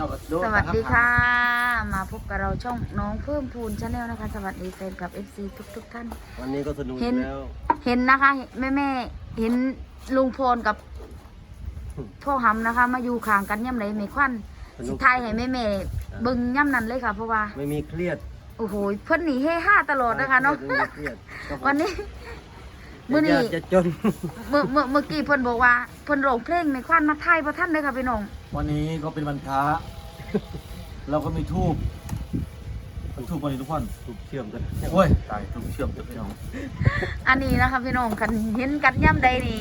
จ้าก็โดนสวัสดีค่ะ มาพบกับเราช่องน้องเพิ่มพูนชาแนลนะคะ สวัสดีแฟนกับ FC ทุกทุกๆท่าน วันนี้ก็สนุกเห็นแล้ว เห็นนะคะแม่แม่ๆเห็นลุงพลกับพ่อหำนะคะ มาอยู่ข้างกันย่ำไรไม่ควันสิทายให้แม่แม่ๆเบิ่งย่ำนั้นเลยค่ะเพราะว่า ไม่มีเครียด โอ้โหเพิ่นหนีเฮห้าตลอดนะคะเนาะไม่มีเครียดวันนี้มื้อนี้ยากจะจนเมื่อเมื่อเมื่อกี้เพิ่นบอกว่าเพิ่นร้องเพลงไม่ควันมาทายพระท่านเลยค่ะพี่น้อง วันนี้ก็เป็นวันพระ เราก็มีทูบทูบวันนี้ทุกคนถูกเชื่อมกันโอ้ยตายทูบเชื่อมกับพี่น้องอันนี้นะคะพี่น้องคันเห็นกันย่ำใดนี่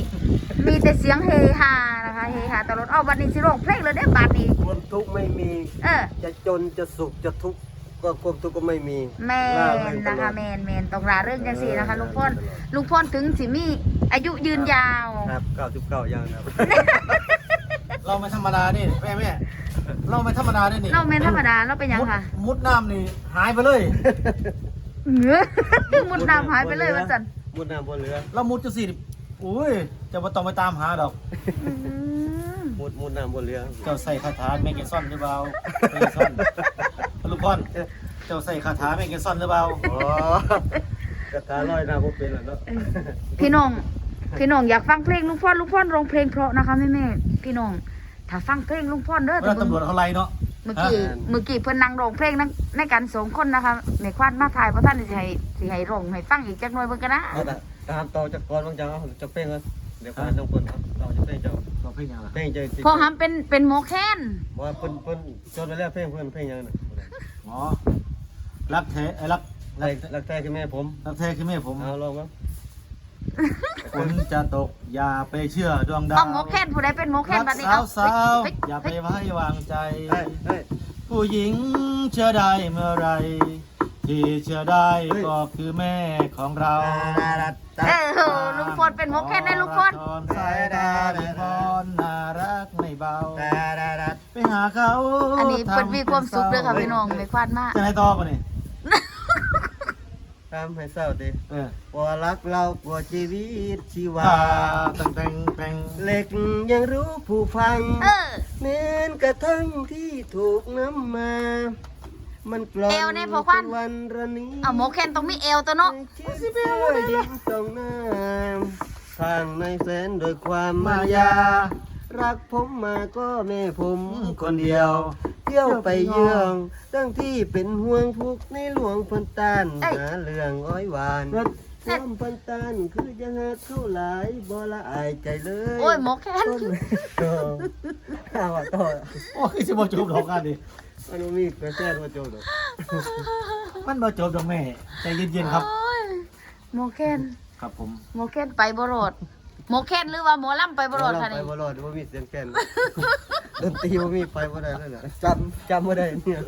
มีแต่เสียงเฮฮานะคะเฮฮาตลอดเอาวันนี้สิร้องเพลงเลยได้อบาดนี้ความทุกข์ไม่มี เออ จะจนจะสุขจะทุกข์ก็ความทุกข์ก็ไม่มี แมร่านเริงตนะลอคะดแมนแมนต้องราเรื่องจังสี่นะคะลุงพลลุงพลถึงสิมีอายุยืนยาว ครับ99ยังนะครับ เราไม่ธรรมดานี่แม่แม่ เราไม่ธรรมดานี่นี่เราแมนธรรมดาเราเป็นหยังมุดค่ะมุดน้ำนี่หายไปเลยเหงือมุดน้ำหายไปเลยว่าสันมุดน้ำบนเรือเรามุดจะสิอุ้ยจะมาต้องไปตามหาดอก อืมมุดมุดน้ำบนเรือเจ้าใส่คาถาแมงเกซอนหรือเปล่าแมงเกซอนลูกพ่อนเจ้าใส่คาถาแมงเกซอนหรือเปล่าอ๋อกระทาลอยน้ำผมเป็นแล้วเนาะพี่น้องพี่น้องอยากฟังเพลงลุงพลลุงพลร้องเพลงเพราะนะคะแม่แม่ๆพี่น้อง ถ้าฟังเพลงลุงพลเด้อเวลาตำรวจเขาไล่เนาะ เมื่อกี้เมื่อกี้เพิ่นนั่งร้องเพลงนั่งในกันสองคนนะคะในควานมาถ่ายเพราะท่านสิให้สิให้ร้องให้ฟังอีกจักหน่อยเบิ่งกันนะเอาแต่ตามต่อจากก่อนบางจังเอาจะเป้งกันเดี๋ยวพาน้องคนครับเราจะเป้งเจ้าเราเพลงยังไงเป้งเจ้าสิพอหำเป็นเป็นหมอแค้นบอกว่าเพิ่นเพิ่นจนไปแล้วเป้งเพิ่นเป้งยังน่ะอ๋อรักแท้ไอ้รักรักรักแท้คือแม่ผมรักแท้คือแม่ผมเอาลองมั้งฝ นจะตกอย่าไปเชื่อดวงดาวเอาหมอแค้นผู้ใดเป็นหมอแค้นบัดนี้สาเอาวสาวเฮ้ยอย่าไปเฮ้ยไว้วางใจ เฮ้ยเฮ้ย ผู้หญิงเชื่อได้เมื่อไรที่เชื่อได้ก็คือแม่ของเราเออลุงพลเป็นหมอแค้นได้ลุงพลทอนสายตาดีพรน่ารักไม่เบา ไปหาเขาอันนี้เพิ่นมีความสุขเด้อค่ะพี่น้องไม่ควานมากจะให้ต่อป่ะนี่ ตามให้เศร้าดิเออว่ารักเรากว่าชีวิตชีวาว่าแต่งแต่งแต่งเหล็กยังรู้ผู้พังเออเน้นกระทั่งที่ถูกน้ำมา มันกลอนเอวแน่พอควันวันระนี้ เอาหมอแค้นต้องมีเอวตัวเนาะสิเบลยิ้มตรงหน้าทางในแสนโดวยความมายา รักผมมาก็แม่ผมคนเดียว เที่ยวไปเยืองตั้งที่เป็นห่วงทุกข์ในหลวงพันตานเอ้ยหาเรื่องอ้อยหวานความพันตานคือจะหาเท่าหลายบ่ละอายใจเลยโอ้ยหมอแค้นต้นเอาว่าต่อโอ้ยสิบ่จบดอกกันดิมันบ่มีกระแสว่าโจดอกมันบ่จบดอกแม่ใจเย็นๆครับโอ้ยหมอแค้นครับผมหมอแค้นไปบ่รอด หมอแค้นหรือว่าหมอลำไปบ่รอดค่ะไปนี่บ่รอดบ่มีเสียงแก่นดนตรีบ่มีไปบ่ได้เลยน่ะจำจำบ่ได้เนี่ย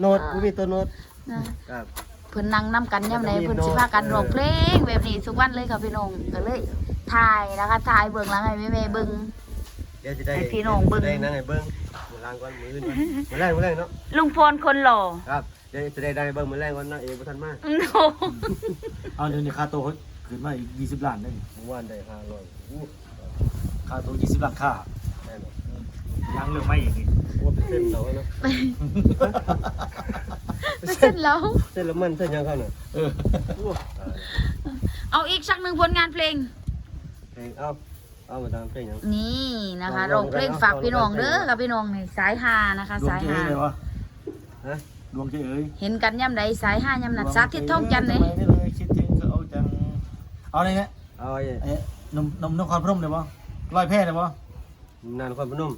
โน้ตบ่มีตัวโน้ตนะครับเพิ่นนั่งนํกันย่ำไหนเพิ่นสิพากันร้องเพลงแบบนี้ทุกวันเลยค่ะพี่น้องก็เลยถ่ายนะคะถ่ายเบิ่งหลังให้แม่ๆเบิ่งเดี๋ยวจะได้ให้พี่น้องเบิ่งแสดงหนังให้เบิ่งมื้อล้างก่อนมื้ออื่นก่อนมื้อแรงมื้อแรงเนาะลุงพลคนหล่อครับเดี๋ยวจะได้ได้เบิ่งมื้อแรงก่อนเนาะเอบ่ทันมาโอ้โหเอาเดี๋ยวนี้ค่าตัวเขาขึ้นมาอีก20ล้านได้นี่เมื่อวานได้500อู้ค่าตัว20ล้านค่าแน่นอนยังเรื่องไม่อีกนี่โอ้เป็นเส้นเราเนาะเส้นแล้ว เส้นละมันเส้นยังเขาน่ะเอออู้ตายเอาอีกสักหนึ่งผลงานเพลง เพลงเอาเอามาตามเพลงหยังนี่นะคะลร้อองงเพลงลองฝากพี่น้องลองเด้อกับพี่น้องนี่สายฮานะคะดวงสายเจ๊ฮาเลยวะฮะดวงเจ๊เอ๋ยเห็นกันย่ำใดสายฮาย่ำนัดสาธิตท่องจันทร์เลย เอาอะไรเนี่ยเอาไอ้เอ๊ะนมนมนครพนมเลยวะร้อยแพร่เลยวะนานความพนม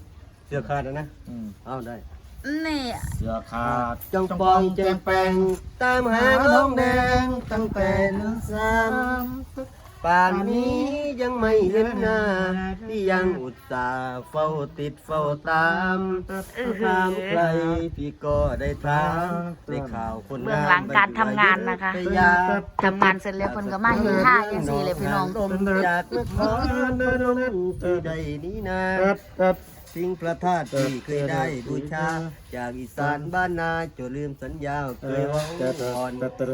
เสื้อขาดนะนะอืมเอาได้นี่เสือขาดจงปองแจงแปงตามหาน้องแดงตั้งแต่เดือนสาม ป่านนี้ยังไม่เห็นหน้าพี่ยังอุตส่าห์เฝ้าติดเฝ้าตามถามใครพี่ก็ได้ถามได้ข่าวคนเบื้องหลังการทำงานนะคะไปยามทำงานเสร็จแล้วคนก็มาเฮฮาอย่างสี่เลยพี่น้องลมจากนครนนท์ที่ใดนี้นา สิ่งพระธาตุที่เคยได้บูชา จากอีสานบ้านนาจะลืมสัญญาเคยหวังก่อน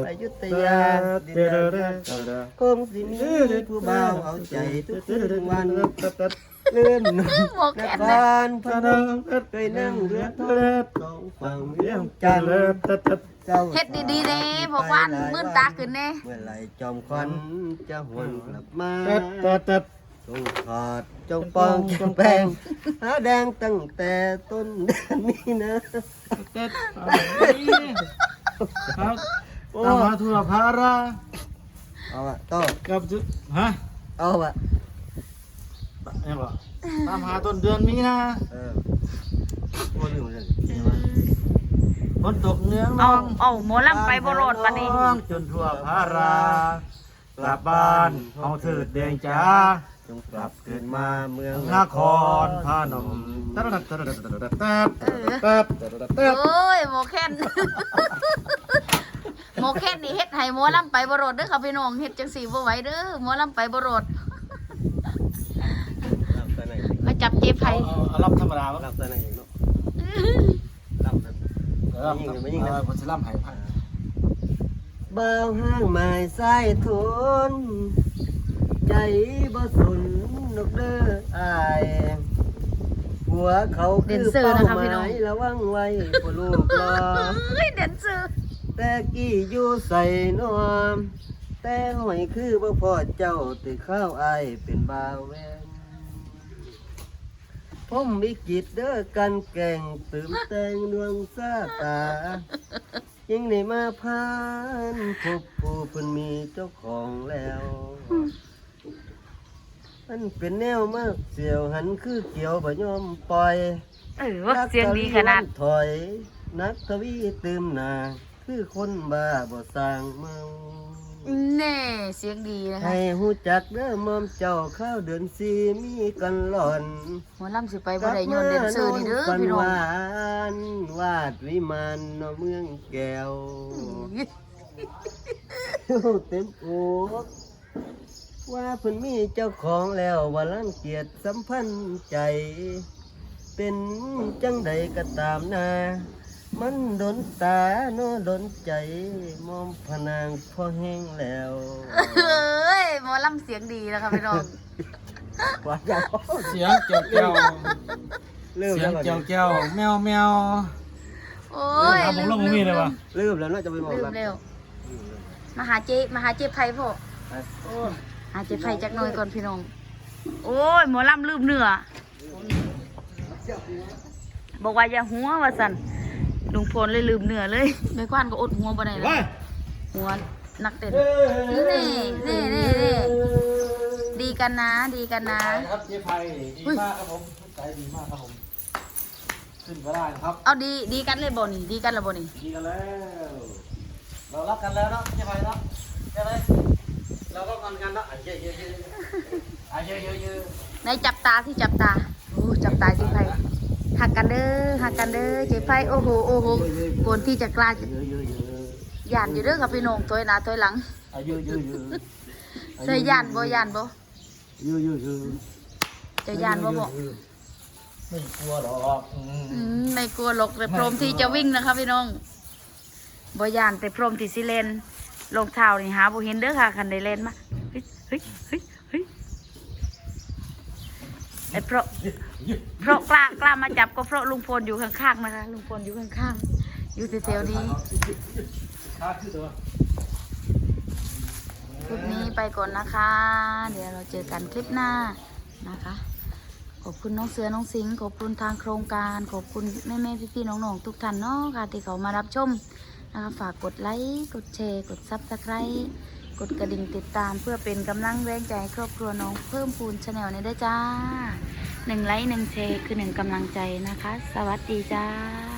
อยุธยาดินแดนคงสิมีผู้บ่าวเอาใจทุกคืนวันเลื่อนหมอแคนนเนี่ยครพนมเคยนั่งเรือทอดสองฝั่งเวียงจันทร์เจ้าเฮ็ดดีๆเด้พวกวันมื่นตาขึ้นเน่เมื่อไหรจอมควันจะหวนกลับมา เต็ดเต็ดเต็ดจงถอดจงปองจงแปลงหาแดงตั้งแต่ต้นเดือนนี้นะเต็ดครับตามหาทุรภาราเอาอะต่อกับจุฮะเอาอะเนี่ยบ่ตามหาต้นเดือนมีนาเออโอ้ยอยู่เลยฝนตกเนื้อเอาเอาหมอลำไปบ่รอดปานนี้จนทั่วภารา กลับบ้านเฮาเถิดแดงจ้าจ งกลับคืนมาเมืองนครพานมเโอ้ยโมแคนโมแคนนี่เฮ็ดให้หมอลำไปบ่รอดเด้อค่ะพี่น้องเฮ็ดจังสี่บ่ไหวเด้อหมอลำไปบ่รอดมาจับเจ๊ไผ่อารับธรรมดาครับแต่ไหนเองเนาะรับนะไม่ยิงไม่ยิงนะผมจะรับหายพังเบ้าห้างไม้ใส่ทุน ใจบ่สนนกเด้ออายหัวเขาคือเป้าหมายระวังไว้พวกลูกรอเฮ้ยแดนเซอร์แต่กี้อยู่ใส่นอมแต่หอยคือบ่พอเจ้าติข้าวอายเป็นบ่าวแวนผมมีกิจเด้อกันแก่งตื่มแต่งดวงซาตา ยังได้มาพานพบผู้เพิ่นมีเจ้าของแล้ว มันเป็นแนวมากเสียวหันคือเกี่ยวบ่ยอมปล่อยเออว่าเสียงดีขนาด ถอย นักทวีตื่มหนาคือคนบ้าบ่สร้างเมาแน่เสียงดีนะคะ ให้หูจักเด้อมอมเจ้าข้าวเดือนสีมีกันหล่อนหมอลำสิไปบ่ได้ย้อนแดนเซอร์นี่เด้อพี่น้องหวานวาดวิมานเนาะเมืองแก้วเต็มอก ว่าเพิ่นมีเจ้าของแล้วว่าลังเกียจสัมพันธ์ใจ เป็นจังใดก็ตามนา มันดนตาโนดนใจ มอมพนางพอแห้งแล้วเอ้ยหมอลำเสียงดีนะคะพี่น้อง ว่าจะเสียงเจียวเจียวเริ่มเสียแล้งวเจียวเจียวแมวแมว โอ้ยทำผมลงมือมีเลยวะลืมแล้วเนาะจะไปบอกลืมกันเร็วมาหาเจมาหาเจไผ่พ่อ หาเจไผ่จักหน่อยก่อนพี่น้อง โอ้ยหมอลำลืมเนื้อ บอกว่าอย่าหัวว่าสันลุงพลเลยลืมเนื้อเลยแม่ควานก็อดหัวบ่ได้แล้วหัวนักเต้นนี่นี่นี่นี่ดีกันนะ ดีกันนะครับเจ๊ไพดีมากครับผมใจดีมากครับผมขึ้นก็ได้นะครับ เอาดีดีกันเลยบ่นี่ดีกันแล้วบ่นี่ดีกันแล้ว เรารักกันแล้วเนาะเจ๊ไพเนาะใช่ไหมเราก็ง อนกันเนาะอะเยอะเยอะเยอะอะเยอะเยอะเยอะในจับตาที่จับตาโอ้จับตาเจ๊ไผ่หักกันเด้อหักกันเด้อเจ๊ไผ่โอ้โหโอ้โหคนที่จะกล้าเยอะเยอะเยอะย่านอยู่เด้อกับพี่น้องตัวหน้าตัวหลังอะเยอะเยอะเยอะใส่ย่านบ่ย่านบ่เยอะเยอะเยอะเจะย่านบ่บ่ไม่กลัวหรอกอืมอืมไม่กลัวหรอกแต่พร้อมที่จะวิ่งนะคะพี่น้องบ่ย่านแต่พร้อมที่สิเล่นรองเท้านี่หาบ่เห็นเด้อค่ะคันได้เล่นมาเฮ้ยเฮ้ยเฮ้ยเฮ้ยไอ้เพราะเพราะกล้ากล้ามาจับก็เพราะลุงพลอยู่ข้างๆนะคะลุงพลอยู่ข้างๆอยู่แถวๆนี้ขาขึ้นตัวคลิปนี้ไปก่อนนะคะ เดี๋ยวเราเจอกันคลิปหน้านะคะ ขอบคุณน้องเสือน้องสิงห์ขอบคุณทางโครงการ ขอบคุณแม่แม่พี่พี่ๆน้องๆทุกท่านเนาะค่ะที่เขามารับชมนะคะฝากกดไลค์กดแชร์กดซับสไครต์ กดกระดิ่งติดตามเพื่อเป็นกำลังแรงใจให้ครอบครัวน้องเพิ่มพูนชาแนลนี้ด้วยจ้าหนึ่งไลค์หนึ่งแชร์คือหนึ่งกำลังใจนะคะ สวัสดีจ้า